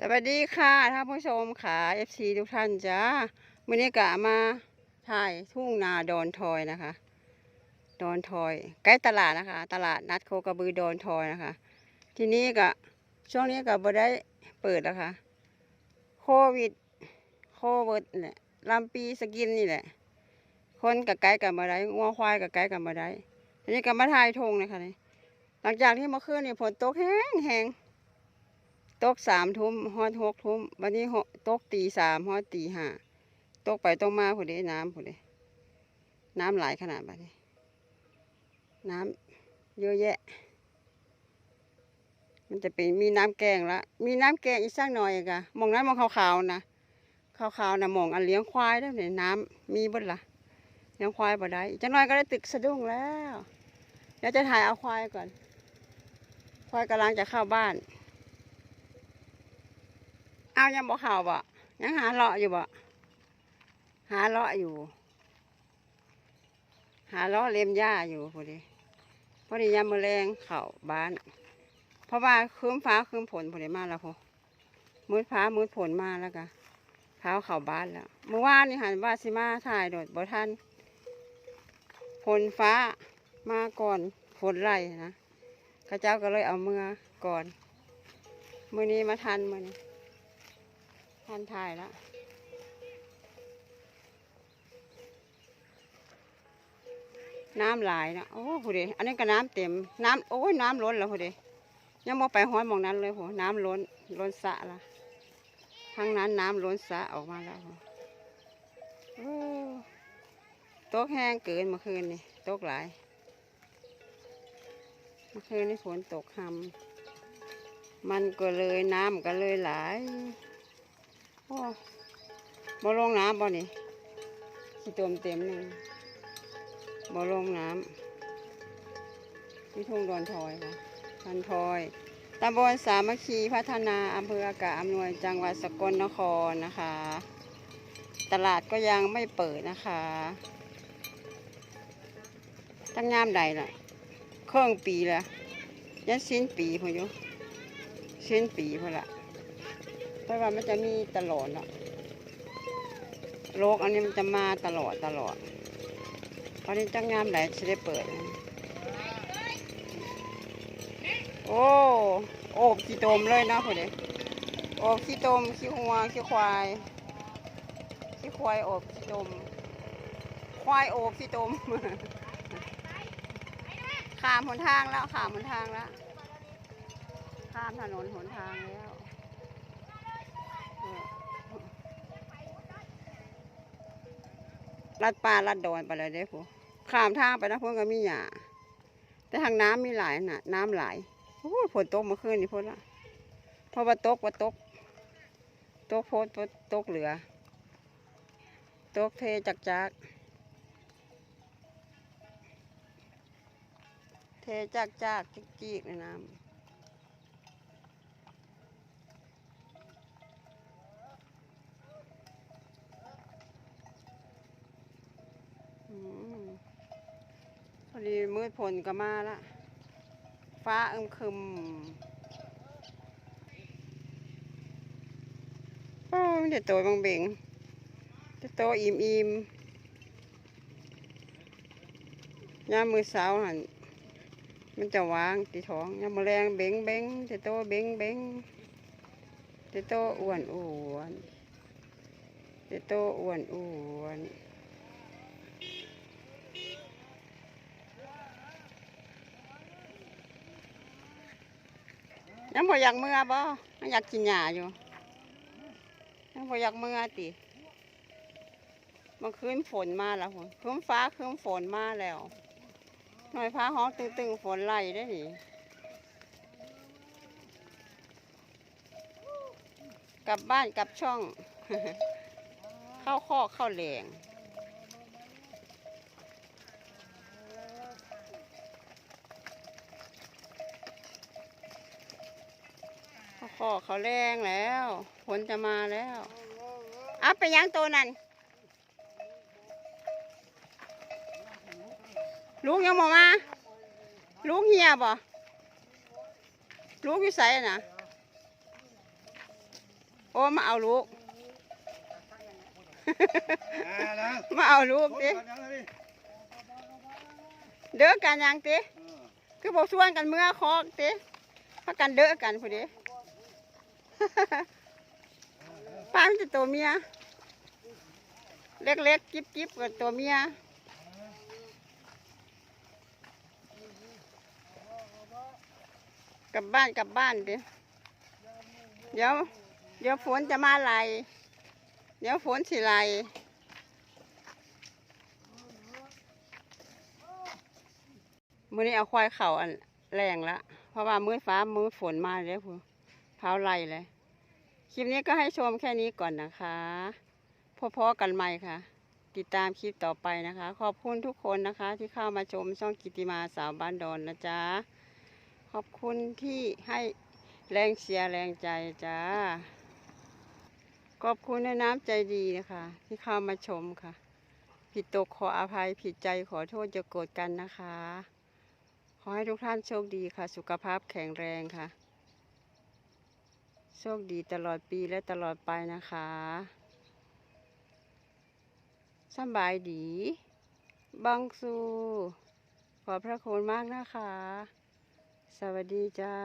สวัสดีค่ะท่านผู้ชมค่ะเอฟซีทุกท่านจ้าวันนี้กะมาถ่ายทุ่งนาดอนทอยนะคะ ดอนทอย ใกล้ตลาดนะคะ ตลาดนัดโคกระบือดอนทอยนะคะ ทีนี้ก็ช่วงนี้ก็บ่ได้เปิดแล้วค่ะโควิด โควิดเนี่แหลำปีสกินนี่แหละ คนกับไก่กับมาได้งัวควายกับไก่กับมาได้ทีนี้ก็มาถ่ายทงเลยค่ะนี่หลังจากที่เมื่อคืนนี่ฝนตกแห้งแห้ง ตกสามทุ่มฮอดหกทุ่มวันนี้ตกตีสามฮอดตีห้าตกไปตกมาผู้ใดน้ำผู้ใดน้ำหลายขนาดบัดนี้ น้ำเยอะแยะ มันจะเป็นมีน้ำแกงละมีน้ำแกงอีกสักหน่อยกะมองนั้นมองขาวๆนะขาวๆนะมองอันเลี้ยงควายได้เนี่ยน้ำมีบ่ละเลี้ยงควายบ่ได้อีกจักหน่อยก็ได้ตึกสะดุ้งแล้วเดี๋ยวจะถ่ายเอาควายก่อน ควายกำลังจะเข้าบ้าน เอายังบ่ข่าบ่ยังหาเลาะอยู่บ่หาเลาะอยู่ หาเลาะเล็มหญ้าอยู่พอดีพอดียามมือแรงเข้าบ้าน เพราะว่าคืมฟ้าคืมฝนพอดีมาแล้วพอมืดฟ้ามืดฝนมาแล้วก็เท้าเข้าบ้านแล้วเมื่อวานนี่หันว่าสิมาถ่ายโดดบ่ทันฝนฟ้ามาก่อนฝนไล่นะข้าเจ้าก็เลยเอาเมื่อก่อน มื้อนี้มาทันมื้อนี้ ทันถ่ายแล้วน้ำหลายนะโอ้โหเดอันนี้ก็น้ำเต็ม น้ำโอ้ยน้ำล้นแล้วโหเดยังมอไปห้อยมองนั้นเลยโหน้ำล้นล้นสะละทางนั้นน้ำล้นสะออกมาแล้วโอ้ตกแห้งเกินเมื่อคืนนี่ตกหลาย เมื่อคืนนี่ฝนตกหำมันก็เลยน้ำก็เลยหลาย บ่ลงน้ำบ่นี่สิตมเต็มหนึ่งบ่ลงน้ำที่ทุ่งดอนทอยค่ะพันทอยตำบลสามัคคีพัฒนาอำเภออากาศอำนวยจังหวัดสกลนครนะคะ ตลาดก็ยังไม่เปิดนะคะ ตั้งงามใดล่ะ เครื่องปีละยันสิ้นปีพออยู่สิ้นปีพอละ เพราะว่ามันจะมีตลอดอะโรคอันนี้มันจะมาตลอดตลอดตอนนี้จังงามไหนจะได้เปิด โอ้โอบขี้ตมเลยนะพอดีโอบขี้ตมขี้หัวขี้ควายขี้ควายโอบขี้ตม ควายโอบขี้ตมข้ามหนทางแล้วข้ามหนทางแล้วข้ามถนนหนทางแล้ว ลัดป่าลัดดอนไปเลยเด้ผู้ข้ามทางไปนะพุ่นก็มีหญ้าแต่ทางน้ำมีหลายน่ะ น้ำหลายโอ้ฝนตกเมื่อคืนนี่พุ่นละเพราะว่าตกว่าตกตกโพดตกเหลือตกเทจักจักเทจักจักจิกจิกในน้ำ มืดฝนก็มาละ ฟ้าอึมครึมโอ้ยเดี๋ยวโตบางเบงเดี๋ยวโตอิ่มอิ่มยามือสาวหันมันจะวางตีท้องยามือแรงเบ่งเบ่งเดี๋ยวโตเบ่งเบ่งเดี๋ยวโตอ้วนอ้วนเดี๋ยวโตอ้วนอ้วน ยังพออยากเมื่อบ่ยังอยากกินหญ้าอยู่ยังพออยากเมื่อติเมื่อคืนฝนมาแล้วฝนคืนฟ้าคืนฝนมาแล้วหน่อยฟ้าห้องตึงๆฝนไล่ได้ดิกลับบ้านกลับช่อง เข้าคอเข้าแหลง เข้าคอกเขาแรงแล้วฝนจะมาแล้วอะไปยังตัวนั้นลูกยังบ่มา ลูกเหียบ่ลูกอยู่ไสน่ะโอ้มาเอาลูกอ่านะมาเอาลูกรถติก่อนยังไงดิเด้อกันยังติเออคือบอกส่วนกันเมื่อคอกติพักกันเด้อกันพอดี ป้ามันจะตัวเมีย เล็กๆจิ๊บๆกับตัวเมียกลับบ้านกลับบ้านดิเดี๋ยว เดี๋ยวฝนจะมาไหลเดี๋ยวฝนสิไหลมื้อนี้เอาควายเข่าอันแรงละเพราะว่ามื้อฟ้ามื้อฝนมาแล้วพู เผาไหลเลย คลิปนี้ก็ให้ชมแค่นี้ก่อนนะคะพอๆกันใหม่ค่ะ ติดตามคลิปต่อไปนะคะ ขอบคุณทุกคนนะคะ ที่เข้ามาชมช่องกิติมาสาวบ้านดอนนะจ๊ะ ขอบคุณที่ให้แรงเชียร์แรงใจจ้า ขอบคุณในน้ำใจดีนะคะ ที่เข้ามาชมค่ะ ผิดตกขออภัยผิดใจขอโทษจะโกรธกันนะคะ ขอให้ทุกท่านโชคดีค่ะ สุขภาพแข็งแรงค่ะ โชคดีตลอดปีและตลอดไปนะคะสบายดี บังสูขอบพระคุณมากนะคะ สวัสดีจ้า